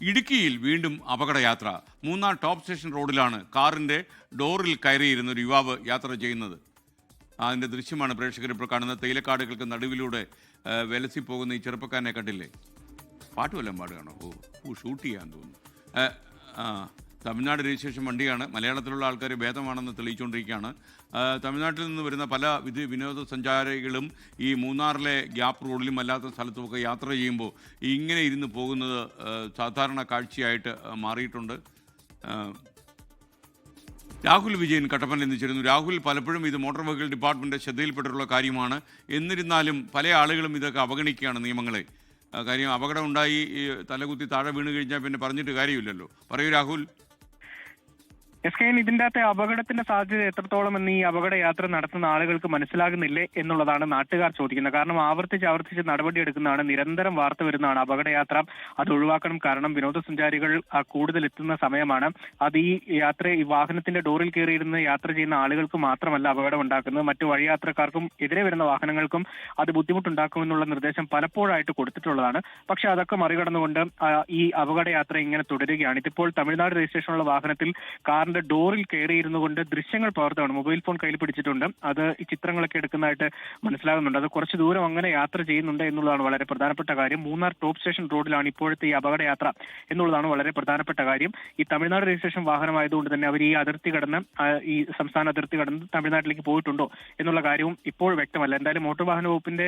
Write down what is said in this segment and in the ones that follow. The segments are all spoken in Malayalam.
ഇടുക്കിയിൽ വീണ്ടും അപകടയാത്ര. മൂന്നാർ ടോപ്പ് സ്റ്റേഷൻ റോഡിലാണ് കാറിന്റെ ഡോറിൽ കയറിയിരുന്ന ഒരു യുവാവ് യാത്ര ചെയ്യുന്നത്. അതിന്റെ ദൃശ്യമാണ് പ്രേക്ഷകർ ഇപ്പോൾ കാണുന്നത്. തേയിലക്കാടുകൾക്ക് നടുവിലൂടെ വെലസി പോകുന്ന ഈ ചെറുപ്പക്കാരനെ കണ്ടില്ലേ? പാട്ടുവല്ലം പാടുകയാണോ? ഓ ഷൂട്ട് ചെയ്യാൻ തോന്നുന്നു. ആ, തമിഴ്നാട് രജിസ്ട്രേഷൻ വണ്ടിയാണ്. മലയാളത്തിലുള്ള ആൾക്കാർ ഭേദമാണെന്ന് തെളിയിച്ചുകൊണ്ടിരിക്കുകയാണ്. തമിഴ്നാട്ടിൽ നിന്ന് വരുന്ന പല വിധ വിനോദസഞ്ചാരികളും ഈ മൂന്നാറിലെ ഗ്യാപ്പ് റോഡിലും അല്ലാത്ത സ്ഥലത്തുമൊക്കെ യാത്ര ചെയ്യുമ്പോൾ ഇങ്ങനെ ഇരുന്ന് പോകുന്നത് സാധാരണ കാഴ്ചയായിട്ട് മാറിയിട്ടുണ്ട്. രാഹുൽ വിജയൻ കട്ടപ്പനയിൽ എത്തിച്ചിരുന്നു രാഹുൽ പലപ്പോഴും ഇത് മോട്ടോർ വെഹിക്കിൾ ഡിപ്പാർട്ട്മെന്റ് ശ്രദ്ധയിൽപ്പെട്ടിട്ടുള്ള കാര്യമാണ്. എന്നിരുന്നാലും പല ആളുകളും ഇതൊക്കെ അവഗണിക്കുകയാണ് നിയമങ്ങളെ. കാര്യം അപകടം ഉണ്ടായി തലകുത്തി താഴെ വീണ് കഴിഞ്ഞാൽ പിന്നെ പറഞ്ഞിട്ട് കാര്യമില്ലല്ലോ. പറയൂ രാഹുൽ. എസ് കെ ഇതിന്റെ അകത്തെ അപകടത്തിന്റെ സാധ്യത എത്രത്തോളം എന്ന് ഈ അപകട യാത്ര നടത്തുന്ന ആളുകൾക്ക് മനസ്സിലാകുന്നില്ലേ എന്നുള്ളതാണ് നാട്ടുകാർ ചോദിക്കുന്നത്. കാരണം ആവർത്തിച്ച് ആവർത്തിച്ച് നടപടിയെടുക്കുന്നതാണ് നിരന്തരം വാർത്ത വരുന്നതാണ് അപകടയാത്ര അത് ഒഴിവാക്കണം. കാരണം വിനോദസഞ്ചാരികൾ കൂടുതൽ എത്തുന്ന സമയമാണ്. അത് ഈ യാത്ര ഈ വാഹനത്തിന്റെ ഡോറിൽ കയറിയിരുന്ന് യാത്ര ചെയ്യുന്ന ആളുകൾക്ക് മാത്രമല്ല അപകടം ഉണ്ടാക്കുന്നത്. മറ്റു വഴിയാത്രക്കാർക്കും എതിരെ വരുന്ന വാഹനങ്ങൾക്കും അത് ബുദ്ധിമുട്ടുണ്ടാക്കുമെന്നുള്ള നിർദ്ദേശം പലപ്പോഴായിട്ട് കൊടുത്തിട്ടുള്ളതാണ്. പക്ഷെ അതൊക്കെ മറികടന്നുകൊണ്ട് ഈ അപകടയാത്ര ഇങ്ങനെ തുടരുകയാണ്. ഇതിപ്പോൾ തമിഴ്നാട് രജിസ്ട്രേഷനുള്ള വാഹനത്തിൽ കാറിന്റെ ഡോറിൽ കയറിയിരുന്നു കൊണ്ട് ദൃശ്യങ്ങൾ പകർത്തുകയാണ്. മൊബൈൽ ഫോൺ കയ്യിൽ പിടിച്ചിട്ടുണ്ട്. അത് ഈ ചിത്രങ്ങളൊക്കെ എടുക്കുന്നതായിട്ട് മനസ്സിലാകുന്നുണ്ട്. അത് കുറച്ച് ദൂരം അങ്ങനെ യാത്ര ചെയ്യുന്നുണ്ട് എന്നുള്ളതാണ് വളരെ പ്രധാനപ്പെട്ട കാര്യം. മൂന്നാർ ടോപ്പ് സ്റ്റേഷൻ റോഡിലാണ് ഇപ്പോഴത്തെ ഈ അപകടയാത്ര എന്നുള്ളതാണ് വളരെ പ്രധാനപ്പെട്ട കാര്യം. ഈ തമിഴ്നാട് രജിസ്ട്രേഷൻ വാഹനമായതുകൊണ്ട് തന്നെ അവർ ഈ അതിർത്തി കടന്ന് ഈ സംസ്ഥാന അതിർത്തി കടന്ന് തമിഴ്നാട്ടിലേക്ക് പോയിട്ടുണ്ടോ എന്നുള്ള കാര്യവും ഇപ്പോൾ വ്യക്തമല്ല. എന്തായാലും മോട്ടോർ വാഹന വകുപ്പിന്റെ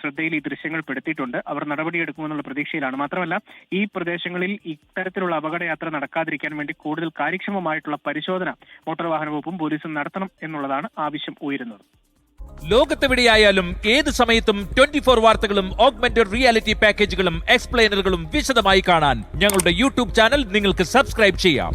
ശ്രദ്ധയിൽ ഈ ദൃശ്യങ്ങൾ പെടുത്തിയിട്ടുണ്ട്. അവർ നടപടിയെടുക്കുമെന്നുള്ള പ്രതീക്ഷയിലാണ്. മാത്രമല്ല ഈ പ്രദേശങ്ങളിൽ ഇത്തരത്തിലുള്ള അപകടയാത്ര നടക്കാതിരിക്കാൻ വേണ്ടി കൂടുതൽ കാര്യക്ഷമമായിട്ടുള്ള പരിശോധന. മോട്ടോർ വാഹന വകുപ്പും പോലീസും നടത്തണം എന്നുള്ളതാണ് ആവശ്യം ഉയരുന്നത്. ലോകത്തെവിടെയായാലും ഏത് സമയത്തും ട്വന്റി ഫോർ വാർത്തകളും ഓഗ്മെന്റഡ് റിയാലിറ്റി പാക്കേജുകളും എക്സ്പ്ലെയിനറുകളും വിശദമായി കാണാൻ ഞങ്ങളുടെ യൂട്യൂബ് ചാനൽ നിങ്ങൾക്ക് സബ്സ്ക്രൈബ് ചെയ്യാം.